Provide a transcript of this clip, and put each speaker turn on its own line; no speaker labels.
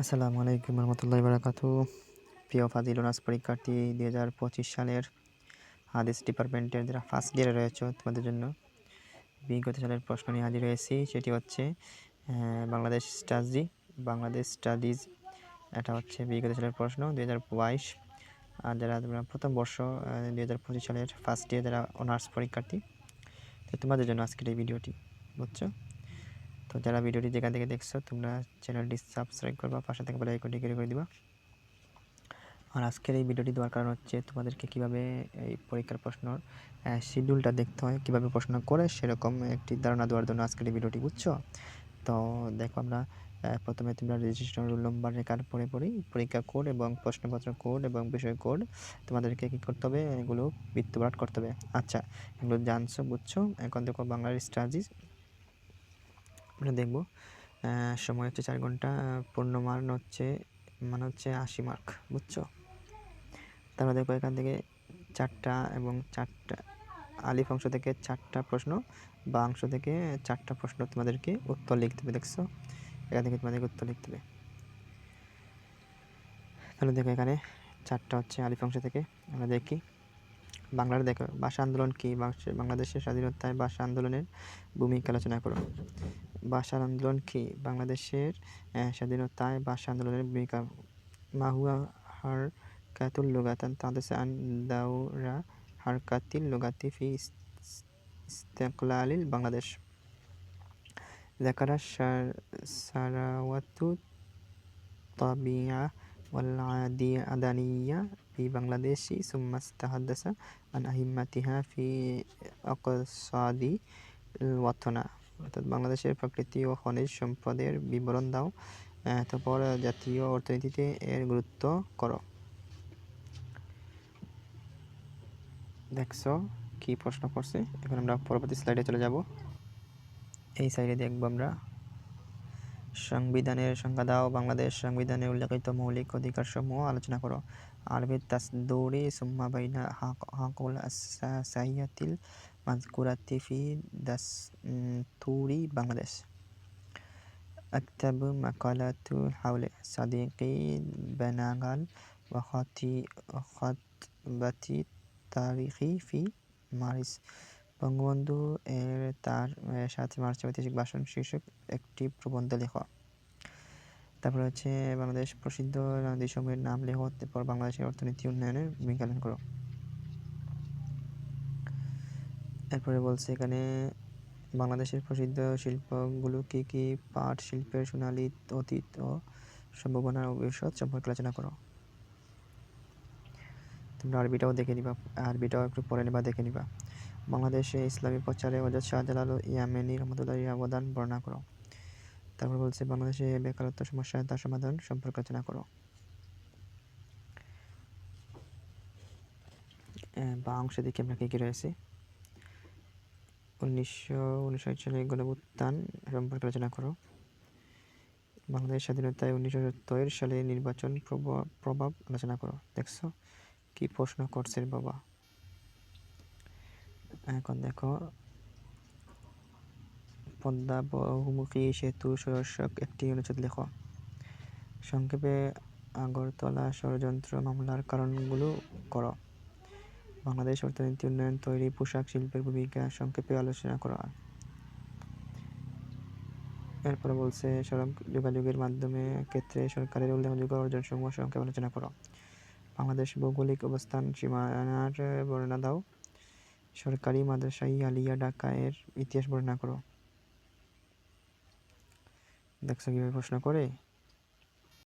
আসসালামু আলাইকুম রহমতুল্লাহ বারাকাতু। প্রিয় ফাজিল অনার্স পরীক্ষার্থী, দুই হাজার পঁচিশ সালের হাদিস ডিপার্টমেন্টের যারা ফার্স্ট ইয়ারে রয়েছে তোমাদের জন্য বিগত সালের প্রশ্ন নিয়ে হাজির হয়েছি। সেটি হচ্ছে বাংলাদেশ স্টাডি বাংলাদেশ স্টাডিজ এটা হচ্ছে বিগত সালের প্রশ্ন, দুই হাজার বাইশ। আর যারা তোমরা প্রথম বর্ষ দুই হাজার পঁচিশ সালের ফার্স্ট ইয়ার যারা অনার্স পরীক্ষার্থী, তো তোমাদের জন্য আজকের এই ভিডিওটি, বুঝছ? তো যারা ভিডিওটি যেখান থেকে দেখছ, তোমরা চ্যানেলটি সাবস্ক্রাইব করবা, পাশে থেকে বেল করে দিবা। আর আজকের এই ভিডিওটি দেওয়ার কারণ হচ্ছে, তোমাদেরকে কীভাবে এই পরীক্ষার প্রশ্নর শিডিউলটা দেখতে হয়, কীভাবে প্রশ্ন করে, সেরকম একটি ধারণা দেওয়ার জন্য আজকের এই ভিডিওটি, বুঝছ? তো দেখো আমরা প্রথমে তোমরা রেজিস্ট্রেশন রোল নম্বর রেখার পরে পরেই পরীক্ষা কোড এবং প্রশ্নপত্র কোড এবং বিষয় কোড তোমাদেরকে কী করতে হবে, এগুলো বৃত্তপাঠ করতে হবে। আচ্ছা এগুলো জানছো, বুঝছ? এখন দেখো বাংলার স্ট্রাটেজি আমরা দেখব। সময় হচ্ছে চার ঘণ্টা পূর্ণ মান হচ্ছে মানে হচ্ছে আশি মার্ক বুঝছ? তারপরে দেখো এখান থেকে চারটা এবং চারটা, আলিফ অংশ থেকে চারটা প্রশ্ন, বা অংশ থেকে চারটা প্রশ্ন তোমাদেরকে উত্তর লিখতে হবে, দেখছ? এখান থেকে তোমাদেরকে উত্তর লিখতে হবে। তাহলে দেখো এখানে চারটা হচ্ছে আলিফ অংশ থেকে, আমরা দেখি। বাংলার দেখো ভাষা আন্দোলন কি বাংলাদেশের স্বাধীনতায় ভাষা আন্দোলনের ভূমিকা আলোচনা করো ভাষা আন্দোলন কি বাংলাদেশের স্বাধীনতায় ভাষা আন্দোলনের ভূমিকা মাহুয়া হার কাতুল লুগাতান তাদের আন দাউরা হারকাতিল লুগাতি ফি ইস্তেকলালিল বাংলাদেশ ذكر الثروة الطبيعة والعدنية في بنغلاديش ثم استحدث عن أهمتها في اقتصاد الوطن অর্থাৎ বাংলাদেশের প্রকৃতি ও খনিজ সম্পদের বিবরণ দাও তারপর জাতীয় অর্থনীতিতে এর গুরুত্ব করো দেখছো কি প্রশ্ন করছে এখন আমরা পরবর্তী স্লাইডে চলে যাব এই সাইডে দেখবো আমরা সংবিধানের সংজ্ঞা দাও বাংলাদেশ সংবিধানে উল্লেখিত মৌলিক অধিকার সমূহ আলোচনা করো আরবি তাসদৌরি সুম্মা বাইনা হাকুল সাইয়াতিল মাজকুরাতি ফি দাস্তুরি বাংলাদেশ أكتب مقالات حول صديقي بناغال وخطبتي تاريخي في مارس বঙ্গবন্ধু এর তার সাতই মার্চ ঐতিহাসিক ভাষণ শীর্ষক একটি প্রবন্ধ লেখ। তারপরে হচ্ছে বাংলাদেশ প্রসিদ্ধ সময়ের নাম লেখ, এরপর বাংলাদেশের অর্থনীতি উন্নয়নের ভূমিকা পালন করো। এরপরে বলছে এখানে, বাংলাদেশের প্রসিদ্ধ শিল্পগুলো কি কি? পাট, শিল্পের সোনালী অতীত ও সম্ভাবনার ভবিষ্যৎ সম্পর্কে আলোচনা করো। তোমরা আরবিটাও দেখে নিবা, আরবিটাও একটু পড়ে নিবা, দেখে নিবা। বাংলাদেশে ইসলামী প্রচারে হজরত শাহজালাল ইয়ামেনি রহমতুল্লাহ অবদান বর্ণনা করো। তারপর বলছে, বাংলাদেশে বেকারত্ব সমস্যা তার সমাধান সম্পর্কে আলোচনা করো। বা অংশ দিকে আমরা কী কী রয়েছে। উনিশশো উনষাট সালে গণভুত্থান সম্পর্কে আলোচনা করো। বাংলাদেশ স্বাধীনতায় উনিশশো সত্তর সালে নির্বাচন প্রভাব আলোচনা করো। দেখছ? কি প্রশ্ন করছে বাবা? এখন দেখো। পদ্মা বহুমুখী সেতু শীর্ষক একটি অনুচ্ছেদ লেখ। সংক্ষেপে আগরতলা ষড়যন্ত্র মামলার কারণগুলো করো। বাংলাদেশ অর্থনীতি উন্নয়ন তৈরি পোশাক শিল্পের ভূমিকা সংক্ষেপে আলোচনা করা। এরপরে বলছে, সড়ক যোগাযোগের মাধ্যমে ক্ষেত্রে সরকারের উল্লেখযোগ্য অর্জন সমূহ সংক্ষেপে আলোচনা করো। বাংলাদেশ ভৌগোলিক অবস্থান সীমানার বর্ণনা দাও। সরকারি মাদ্রাসা আলিয়া ঢাকা এর ইতিহাস বর্ণনা করো। দেখছ কীভাবে প্রশ্ন করে?